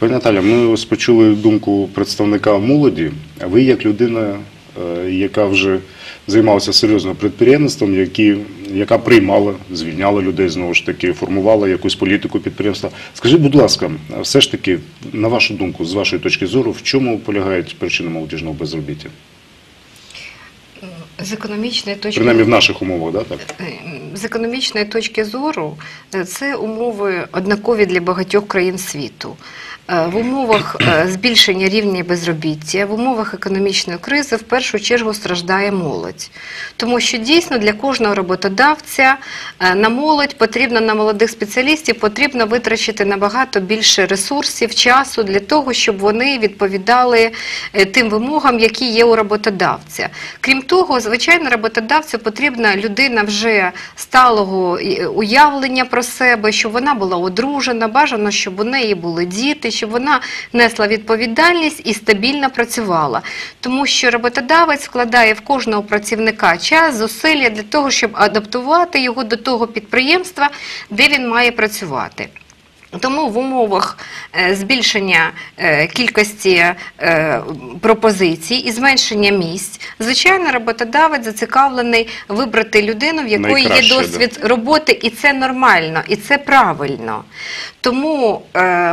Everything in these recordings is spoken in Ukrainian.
Пані Наталя, ми ось почули думку представника молоді. Ви як людина, е, яка вже займалася серйозно підприємництвом, які, яка приймала, звільняла людей знову ж таки, формувала якусь політику підприємства. Скажіть, будь ласка, все ж таки, на вашу думку, з вашої точки зору, в чому полягають причини молодіжного безробіття? З економічної точки Принаймні в наших умовах, да, так? Е, з економічної точки зору е, це умови однакові для багатьох країн світу. Е, В умовах е, збільшення рівня безробіття, в умовах економічної кризи в першу чергу страждає молодь. Тому що дійсно для кожного роботодавця е, на молодь потрібно на молодих спеціалістів потрібно витрачити набагато більше ресурсів, часу для того, щоб вони відповідали тим вимогам, які є у роботодавця. Крім того, звичайно, роботодавцю потрібна людина вже сталого уявлення про себе, щоб вона була одружена, бажано, щоб у неї були діти, щоб вона несла відповідальність і стабільно працювала. Тому що роботодавець вкладає в кожного працівника час, зусилля для того, щоб адаптувати його до того підприємства, де він має працювати. Тому в умовах е, збільшення е, кількості е, пропозицій і зменшення місць, звичайно, роботодавець зацікавлений вибрати людину, в якої є досвід роботи, і це нормально, і це правильно. Тому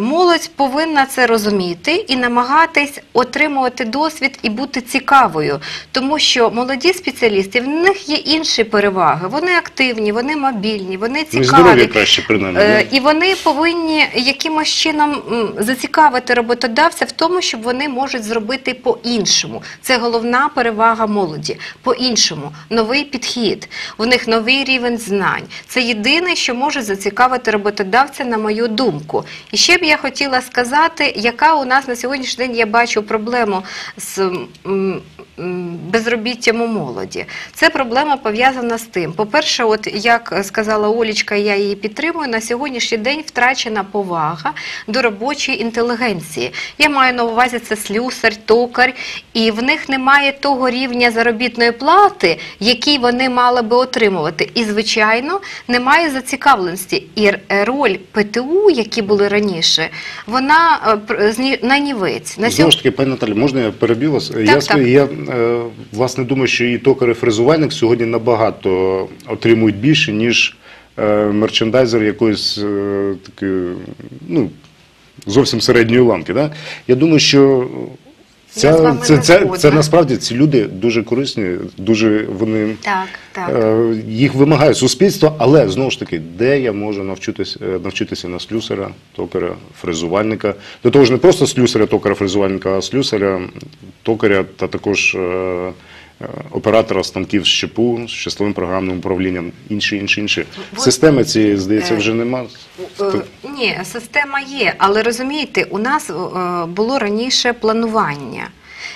молодь повинна це розуміти і намагатись отримувати досвід і бути цікавою, тому що молоді спеціалісти в них є інші переваги. Вони активні, вони мобільні, вони Ну, цікаві. здоров'я краще, принаймні. І вони повинні якимось чином зацікавити роботодавця в тому, щоб вони можуть зробити по-іншому. Це головна перевага молоді. По-іншому, новий підхід. У них новий рівень знань. Це єдине, що може зацікавити роботодавця, на мою думку. І ще б я хотіла сказати, яка у нас на сьогоднішній день я бачу проблему з безробіттям у молоді. Це проблема пов'язана з тим. По-перше, от як сказала Олічка, я її підтримую. На сьогоднішній день втрачена повага до робочої інтелігенції. Я маю на увазі це слюсар, токар, і в них немає того рівня заробітної плати, який вони мали би отримувати. І, звичайно, немає зацікавленості. І роль ПТУ, які були раніше, вона е, на нівець. На Знову ж таки, пані Наталі, можна я переб'ю вас? я, так. я е, власне думаю, що і токар, і фрезувальник сьогодні набагато отримують більше, ніж е, мерчендайзер якоїсь е, такої, ну, зовсім середньої ланки. Да? Я думаю, що ця, це, це, це насправді ці люди дуже корисні, дуже вони. Так, так. Е, Їх вимагає суспільство, але знову ж таки, де я можу навчитися, е, навчитися на слюсаря, токаря, фрезувальника. До того ж, не просто слюсаря, токаря, фрезувальника, а слюсаря, токаря та також е, е, оператора станків з щепу, з числовим програмним управлінням, інші, інші, інші. Вот, Системи цієї, здається, е, вже нема. Е, Ні, система є, але розумієте, у нас е, було раніше планування.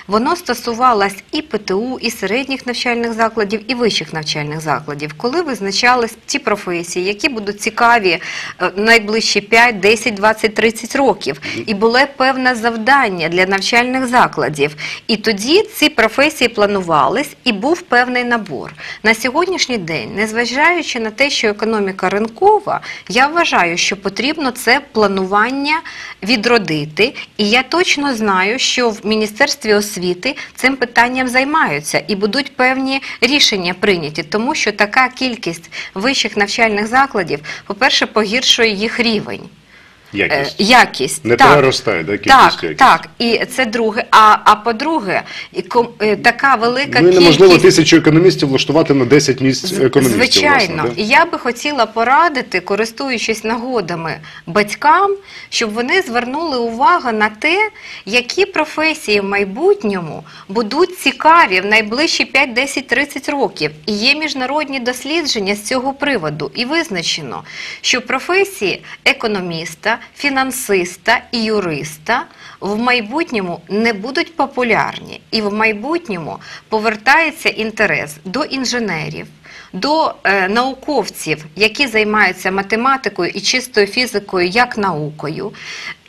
Воно стосувалось і ПТУ, і середніх навчальних закладів, і вищих навчальних закладів, коли визначались ті професії, які будуть цікаві е, найближчі 5, 10, 20, 30 років. І було певне завдання для навчальних закладів. І тоді ці професії планувались, і був певний набор. На сьогоднішній день, незважаючи на те, що економіка ринкова, я вважаю, що потрібно це планування відродити. І я точно знаю, що в Міністерстві освіти цим питанням займаються і будуть певні рішення прийняті, тому що така кількість вищих навчальних закладів, по-перше, погіршує їх рівень. Е, Якість. Якість Не так. переростає, да, кількість так, якість. так, і це друге. А, а по-друге, е, така велика Ну і неможливо кількість тисячу економістів влаштувати на 10 місць економістів. Звичайно, власне, да? я би хотіла порадити, користуючись нагодами батькам, щоб вони звернули увагу на те, які професії в майбутньому будуть цікаві в найближчі 5, 10, 30 років. І є міжнародні дослідження з цього приводу. І визначено, що професії економіста, фінансиста і юриста в майбутньому не будуть популярні. І в майбутньому повертається інтерес до інженерів, до е, науковців, які займаються математикою і чистою фізикою як наукою.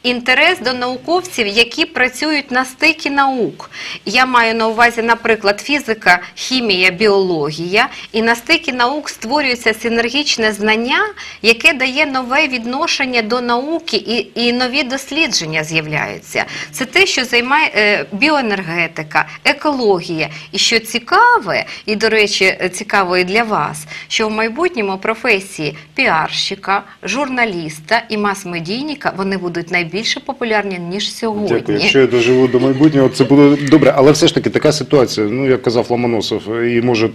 Інтерес до науковців, які працюють на стикі наук. Я маю на увазі, наприклад, фізика, хімія, біологія, і на стикі наук створюється синергічне знання, яке дає нове відношення до науки і, і нові дослідження з'являються. Це те, що займає е, біоенергетика, екологія. І що цікаве, і, до речі, цікаво і для вас, що в майбутньому професії піарщика, журналіста і мас-медійника вони будуть найбільше популярні, ніж сьогодні. Дякую. Якщо я доживу до майбутнього, це буде добре. Але все ж таки така ситуація, ну як казав Ломоносов, і може.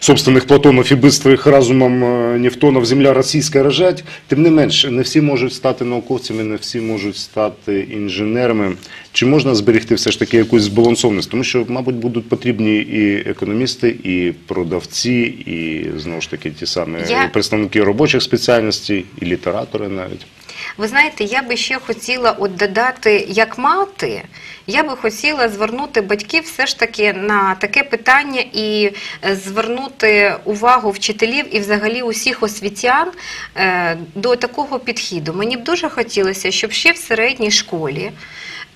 Собственных Платонов і бистрих разумом е, Нефтонов земля російська рожать. Тим не менш, не всі можуть стати науковцями, не всі можуть стати інженерами. Чи можна зберегти все ж таки якусь збалансованість? Тому що, мабуть, будуть потрібні і економісти, і продавці, і знову ж таки ті самі Я- представники робочих спеціальностей, і літератори навіть. Ви знаєте, я би ще хотіла от додати, як мати, я би хотіла звернути батьків все ж таки на таке питання і е, звернути увагу вчителів і взагалі усіх освітян е, до такого підходу. Мені б дуже хотілося, щоб ще в середній школі.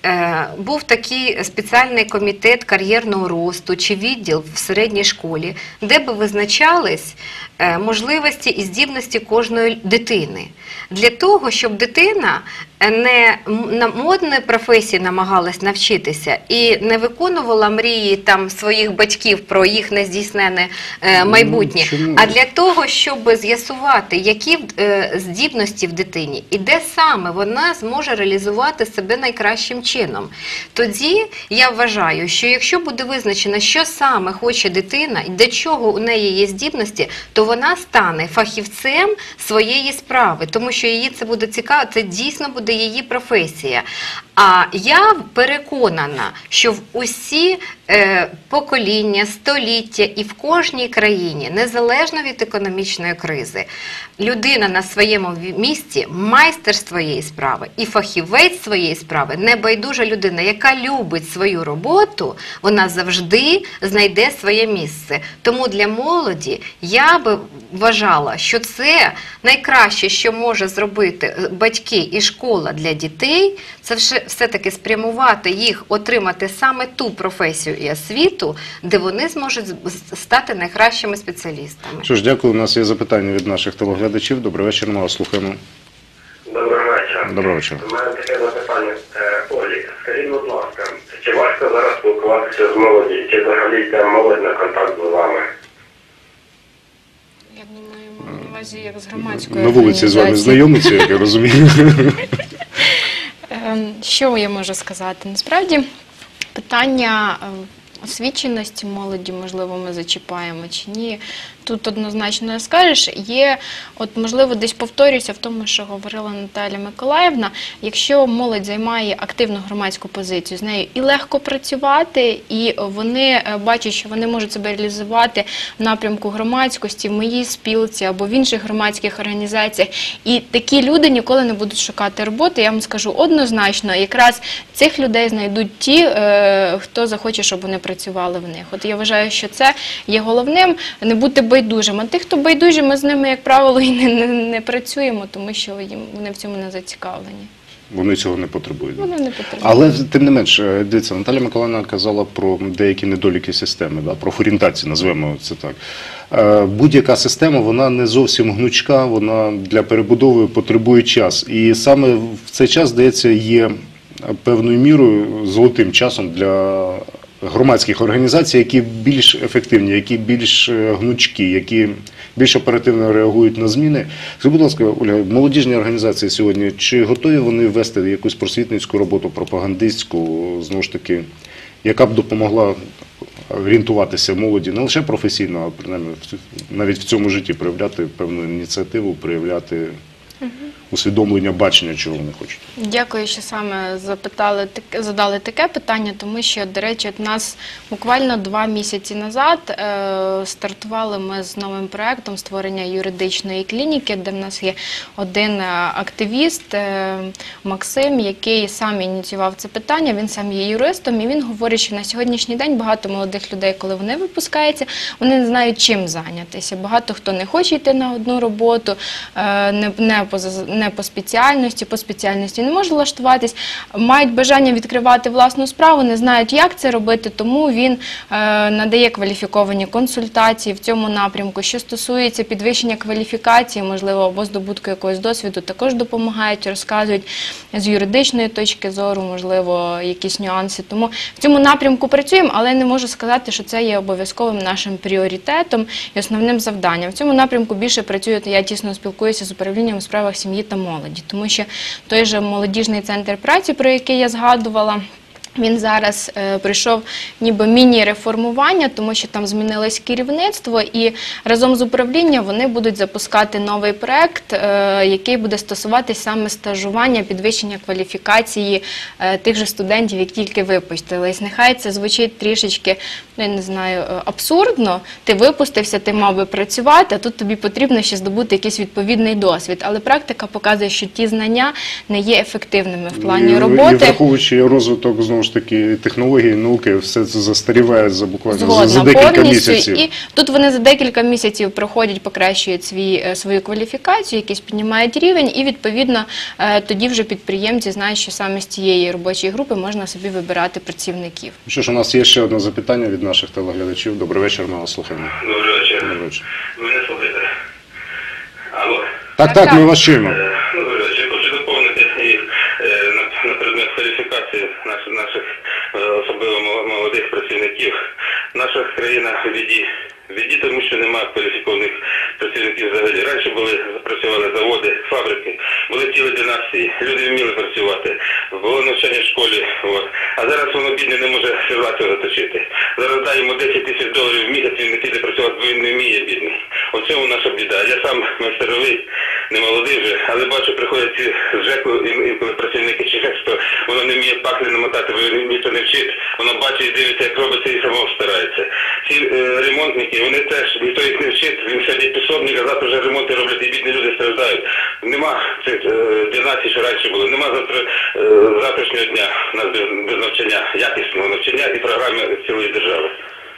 Е, Був такий спеціальний комітет кар'єрного росту чи відділ в середній школі, де би визначались е, можливості і здібності кожної дитини для того, щоб дитина не на модної професії намагалась навчитися і не виконувала мрії там своїх батьків про їх нездійснене е, Ну, майбутнє, чому? а для того, щоб з'ясувати, які е, здібності в дитині і де саме вона зможе реалізувати себе найкращим чином. Тоді я вважаю, що якщо буде визначено, що саме хоче дитина і до чого у неї є здібності, то вона стане фахівцем своєї справи, тому що її це буде цікаво, це дійсно буде її професія. А я переконана, що в усі е, покоління, століття і в кожній країні, незалежно від економічної кризи, людина на своєму місці майстер своєї справи і фахівець своєї справи, небайдужа людина, яка любить свою роботу, вона завжди знайде своє місце. Тому для молоді я би вважала, що це найкраще, що може зробити е, батьки і школа для дітей, це все- все-таки спрямувати їх отримати саме ту професію і освіту, де вони зможуть стати найкращими спеціалістами. Що ж, дякую. У нас є запитання від наших телеглядачів. Добрий вечір, ми вас слухаємо. Доброго вечора. Доброго вечора. У мене таке запитання. Е, Олі, скажіть, будь ласка, чи важко зараз спілкуватися з молоді, чи взагалі йде молодь на контакт з вами? Я думаю, маю на увазі як з громадської На вулиці з вами знайомиться, як я розумію. Що я можу сказати? Насправді питання ем, освіченості молоді, можливо, ми зачіпаємо чи ні. Тут однозначно не скажеш. Є, от можливо, десь повторюся в тому, що говорила Наталя Миколаївна. Якщо молодь займає активну громадську позицію, з нею і легко працювати, і вони е, бачать, що вони можуть себе реалізувати в напрямку громадськості, в моїй спілці або в інших громадських організаціях. І такі люди ніколи не будуть шукати роботи. Я вам скажу однозначно, якраз цих людей знайдуть ті, е, хто захоче, щоб вони працювали в них. От я вважаю, що це є головним не бути байдужим. А тих, хто байдужі, ми з ними, як правило, і не, не, не працюємо, тому що їм вони в цьому не зацікавлені. Вони цього не потребують. Вони не потрібні. Але тим не менш, е, дивіться, Наталя Миколаївна казала про деякі недоліки системи, да, про орієнтацію, назвемо це так. Е, Будь-яка система, вона не зовсім гнучка, вона для перебудови потребує час. І саме в цей час, здається, є певною мірою золотим часом для громадських організацій, які більш ефективні, які більш е, гнучкі, які більш оперативно реагують на зміни. Скажіть, будь ласка, Ольга, молодіжні організації сьогодні, чи готові вони вести якусь просвітницьку роботу, пропагандистську, знову ж таки, яка б допомогла орієнтуватися молоді не лише професійно, а принаймні навіть в цьому житті проявляти певну ініціативу, проявляти усвідомлення, бачення, чого вони хочуть. Дякую, що саме запитали задали таке питання, тому що, до речі, от нас буквально два місяці назад е, стартували ми з новим проектом створення юридичної клініки, де в нас є один е, активіст е, Максим, який сам ініціював це питання. Він сам є юристом, і він говорить, що на сьогоднішній день багато молодих людей, коли вони випускаються, вони не знають чим зайнятися. Багато хто не хоче йти на одну роботу, не, поза- не по спеціальності, по спеціальності не можуть влаштуватись, мають бажання відкривати власну справу, не знають, як це робити, тому він е, надає кваліфіковані консультації в цьому напрямку. Що стосується підвищення кваліфікації, можливо, або здобутку якогось досвіду, також допомагають, розказують з юридичної точки зору, можливо, якісь нюанси. Тому в цьому напрямку працюємо, але не можу сказати, що це є обов'язковим нашим пріоритетом і основним завданням. В цьому напрямку більше працюю, я тісно спілкуюся з управлінням у справах сім'ї та молоді, тому що той же молодіжний центр праці, про який я згадувала. Він зараз е, прийшов ніби міні-реформування, тому що там змінилось керівництво, і разом з управлінням вони будуть запускати новий проект, е, який буде стосуватись саме стажування, підвищення кваліфікації е, тих же студентів, які тільки випустились. Нехай це звучить трішечки, ну я не знаю, абсурдно. Ти випустився, ти мав би працювати, а тут тобі потрібно ще здобути якийсь відповідний досвід. Але практика показує, що ті знання не є ефективними в плані І- І роботи. враховуючи розвиток знову ж таки технологій, науки, все це застаріває за буквально за, Згодна за декілька повністю. місяців. І тут вони за декілька місяців проходять, покращують свій, е, свою кваліфікацію, якийсь піднімають рівень, і відповідно е, тоді вже підприємці знають, що саме з цієї робочої групи можна собі вибирати працівників. Що ж, у нас є ще одне запитання від наших телеглядачів. Добрий вечір, ми вас слухаємо. Добрий вечір. Добрий вечір. Ви не слухаєте? Алло. Так, Так, так, ми так. вас чуємо. Е, Добрий вечір. Хочу доповнити і, е, на, на предмет кваліфікації наших, наших е, особливо мол- молодих працівників. Наша країна Віді, В біді, тому що немає кваліфікованих працівників взагалі. Раніше були працювали заводи, фабрики, були цілі династії, люди вміли працювати, було навчання в школі. От. А зараз воно бідне не може села заточити. Зараз йому 10 тисяч доларів в місяць, він не піде працювати, бо він не вміє бідний. От цьому наша біда. Я сам майстеровий, не молодий вже, але бачу, приходять ці з ЖЕКу ін- інколи працівники чи ЖЕК, воно не вміє паклі намотати, бо ніхто не вчить, воно бачить і дивиться, як робиться, і само старається. Ці е, ремонтники, вони теж, ніхто їх не вчить, він сидить підсобник, а завтра вже ремонти роблять, і бідні люди страждають. Нема цих е, династій, що раніше було, нема завтра е, завтрашнього дня у нас без, навчання, якісного навчання і програми цілої держави.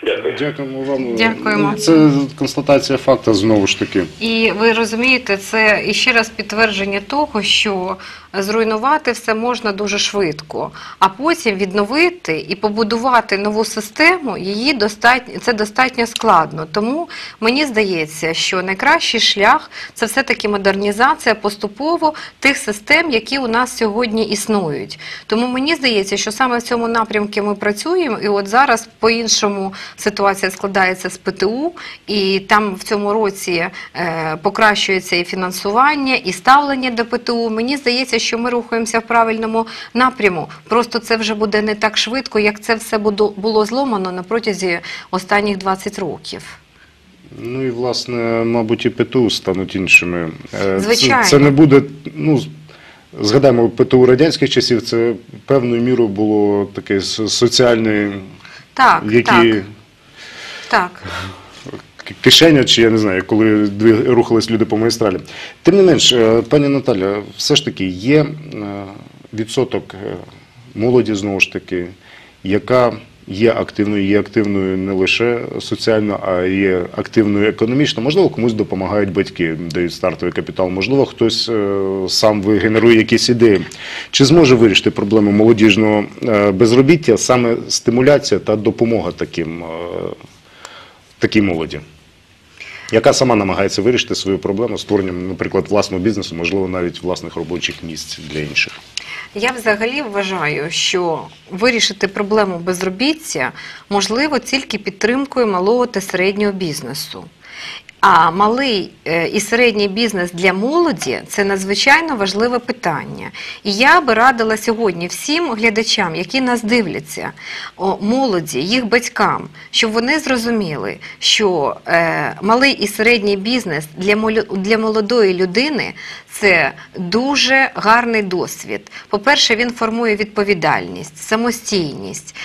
Дякую. Дякуємо вам. Дякуємо. Це констатація факту знову ж таки. І ви розумієте, це іще раз підтвердження того, що зруйнувати все можна дуже швидко, а потім відновити і побудувати нову систему, її достатньо це достатньо складно. Тому мені здається, що найкращий шлях це все-таки модернізація поступово тих систем, які у нас сьогодні існують. Тому мені здається, що саме в цьому напрямку ми працюємо, і от зараз по-іншому ситуація складається з ПТУ, і там в цьому році е, покращується і фінансування, і ставлення до ПТУ. Мені здається, що ми рухаємося в правильному напряму. Просто це вже буде не так швидко, як це все було зломано на протязі останніх 20 років. Ну і власне, мабуть, і ПТУ стануть іншими. Е, Звичайно. Це, це не буде. Ну, згадаємо, ПТУ радянських часів це певною мірою було таке соціальне, Так, які так, так. Кишеня, чи я не знаю, коли рухались люди по магістралі. Тим не менш, е, пані Наталя, все ж таки є е, відсоток е, молоді, знову ж таки, яка є активною, є активною не лише соціально, а є активною економічно. Можливо, комусь допомагають батьки, дають стартовий капітал, можливо, хтось сам вигенерує якісь ідеї. Чи зможе вирішити проблему молодіжного безробіття саме стимуляція та допомога таким, такій молоді? Яка сама намагається вирішити свою проблему створенням, наприклад, власного бізнесу, можливо, навіть власних робочих місць для інших. Я взагалі вважаю, що вирішити проблему безробіття можливо тільки підтримкою малого та середнього бізнесу. А малий е, і середній бізнес для молоді це надзвичайно важливе питання. І я би радила сьогодні всім глядачам, які нас дивляться, молоді, їх батькам, щоб вони зрозуміли, що е, малий і середній бізнес для, молодої людини це дуже гарний досвід. По-перше, він формує відповідальність, самостійність.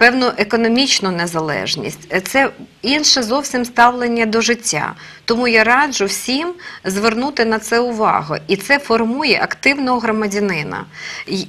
Певну економічну незалежність це інше зовсім ставлення до життя. Тому я раджу всім звернути на це увагу, і це формує активного громадянина,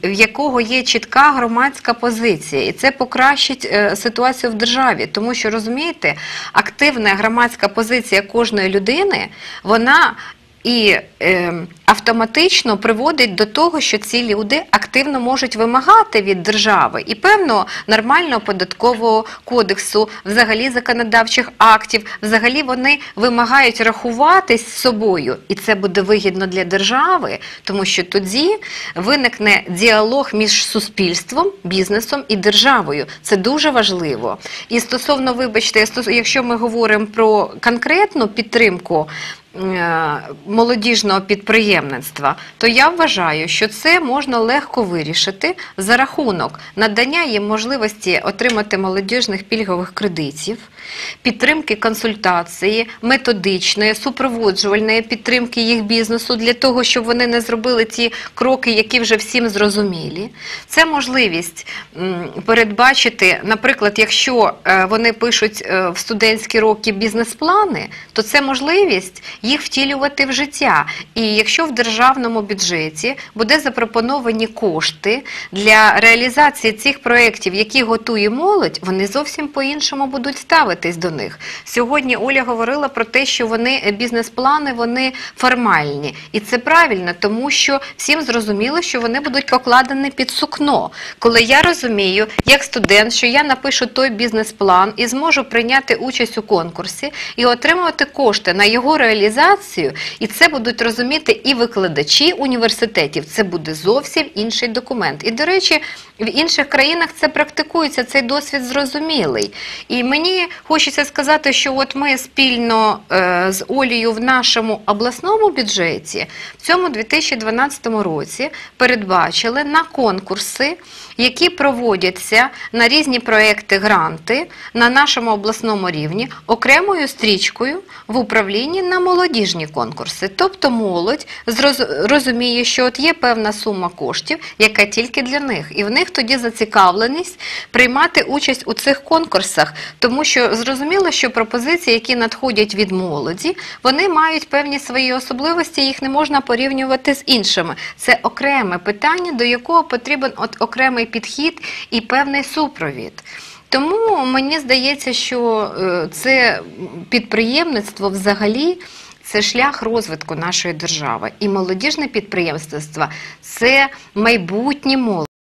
в якого є чітка громадська позиція, і це покращить е, ситуацію в державі. Тому що розумієте, активна громадська позиція кожної людини, вона і е, автоматично приводить до того, що ці люди активно можуть вимагати від держави і певно нормального податкового кодексу, взагалі законодавчих актів, взагалі вони вимагають рахуватись з собою, і це буде вигідно для держави, тому що тоді виникне діалог між суспільством, бізнесом і державою. Це дуже важливо. І стосовно, вибачте, якщо ми говоримо про конкретну підтримку. е, Молодіжного підприємництва, то я вважаю, що це можна легко вирішити за рахунок надання їм можливості отримати молодіжних пільгових кредитів, підтримки консультації, методичної, супроводжувальної підтримки їх бізнесу для того, щоб вони не зробили ті кроки, які вже всім зрозумілі. Це можливість передбачити, наприклад, якщо е, вони пишуть е, в студентські роки бізнес-плани, то це можливість їх втілювати в життя. І якщо в державному бюджеті буде запропоновані кошти для реалізації цих проєктів, які готує молодь, вони зовсім по-іншому будуть ставитись до них. Сьогодні Оля говорила про те, що вони е, бізнес-плани вони формальні, і це правильно, тому що всім зрозуміло, що вони будуть покладені під сукно. Коли я розумію, як студент, що я напишу той бізнес-план і зможу прийняти участь у конкурсі і отримувати кошти на його реалізацію, і це будуть розуміти і викладачі університетів. Це буде зовсім інший документ. І до речі, в інших країнах це практикується, цей досвід зрозумілий. І мені хочеться сказати, що от ми спільно е, з Олією в нашому обласному бюджеті в цьому 2012 році передбачили на конкурси, які проводяться на різні проекти, гранти на нашому обласному рівні окремою стрічкою в управлінні на молодіжні конкурси. Тобто молодь розуміє, що от є певна сума коштів, яка тільки для них, і в них тоді зацікавленість приймати участь у цих конкурсах, тому що зрозуміло, що пропозиції, які надходять від молоді, вони мають певні свої особливості, їх не можна порівнювати з іншими. Це окреме питання, до якого потрібен от окремий підхід і певний супровід. Тому мені здається, що е, це підприємництво взагалі. Це шлях розвитку нашої держави. І молодіжне підприємство це майбутнє молоді.